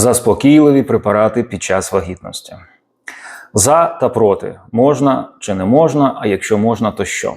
Заспокійливі препарати під час вагітності. За та проти можна чи не можна, а якщо можна, то що?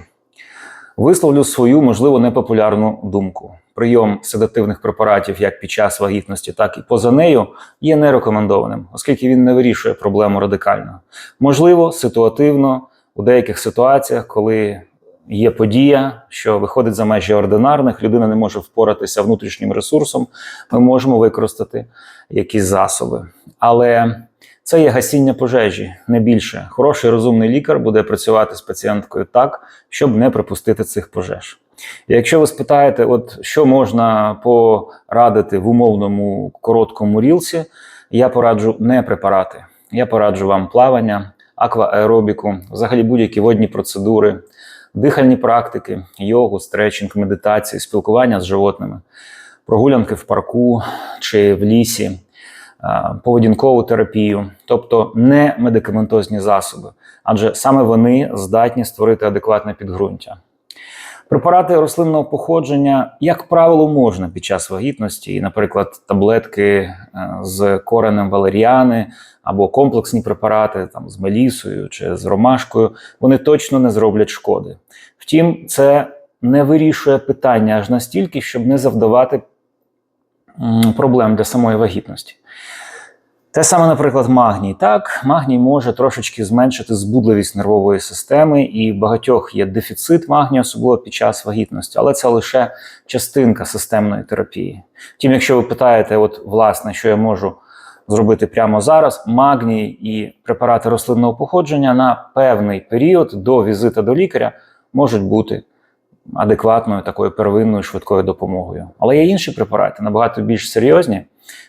Висловлю свою, можливо, непопулярну думку. Прийом седативних препаратів як під час вагітності, так і поза нею є нерекомендованим, оскільки він не вирішує проблему радикально. Можливо, ситуативно у деяких ситуаціях, коли є подія, що виходить за межі ординарних, людина не може впоратися внутрішнім ресурсом, ми можемо використати якісь засоби. Але це є гасіння пожежі, не більше. Хороший розумний лікар буде працювати з пацієнткою так, щоб не припустити цих пожеж. Якщо ви спитаєте, от що можна порадити в умовному короткому рілсі, я пораджу не препарати. Я пораджу вам плавання, аквааеробіку, взагалі будь-які водні процедури, дихальні практики, йогу, стретчинг, медитації, спілкування з животними, прогулянки в парку чи в лісі, поведінкову терапію, тобто не медикаментозні засоби, адже саме вони здатні створити адекватне підґрунтя. Препарати рослинного походження, як правило, можна під час вагітності, наприклад, таблетки е, з коренем валеріани або комплексні препарати там, з мелісою чи з ромашкою, вони точно не зроблять шкоди. Втім, це не вирішує питання аж настільки, щоб не завдавати проблем для самої вагітності. Те саме, наприклад, магній. Так, магній може трошечки зменшити збудливість нервової системи, і в багатьох є дефіцит магнію, особливо під час вагітності, але це лише частинка системної терапії. Втім, якщо ви питаєте, от власне, що я можу зробити прямо зараз, магній і препарати рослинного походження на певний період до візита до лікаря можуть бути адекватною такою первинною швидкою допомогою. Але є інші препарати, набагато більш серйозні.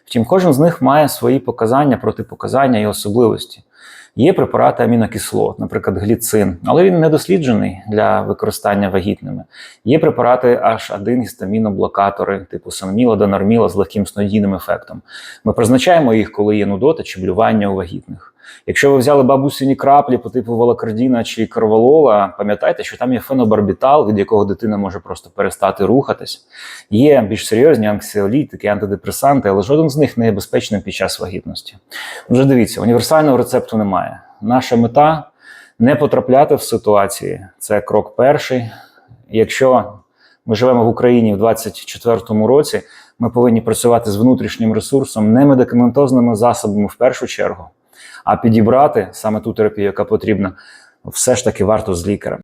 Втім, кожен з них має свої показання, протипоказання і особливості. Є препарати амінокислот, наприклад, гліцин, але він не досліджений для використання вагітними. Є препарати H1 гістаміноблокатори, типу санміла, донорміла з легким снодійним ефектом. Ми призначаємо їх, коли є нудота чи блювання у вагітних. Якщо ви взяли бабусині краплі по типу волокардіна чи карвалола, пам'ятайте, що там є фенобарбітал, від якого дитина може просто перестати рухатись. Є більш серйозні анксіолітики, антидепресанти, але жоден з них не є безпечним під час вагітності. Вже дивіться, універсального рецепту немає. Наша мета не потрапляти в ситуації. Це крок перший. Якщо ми живемо в Україні в 2024 році, ми повинні працювати з внутрішнім ресурсом, не медикаментозними засобами в першу чергу, а підібрати саме ту терапію, яка потрібна, все ж таки варто з лікарем.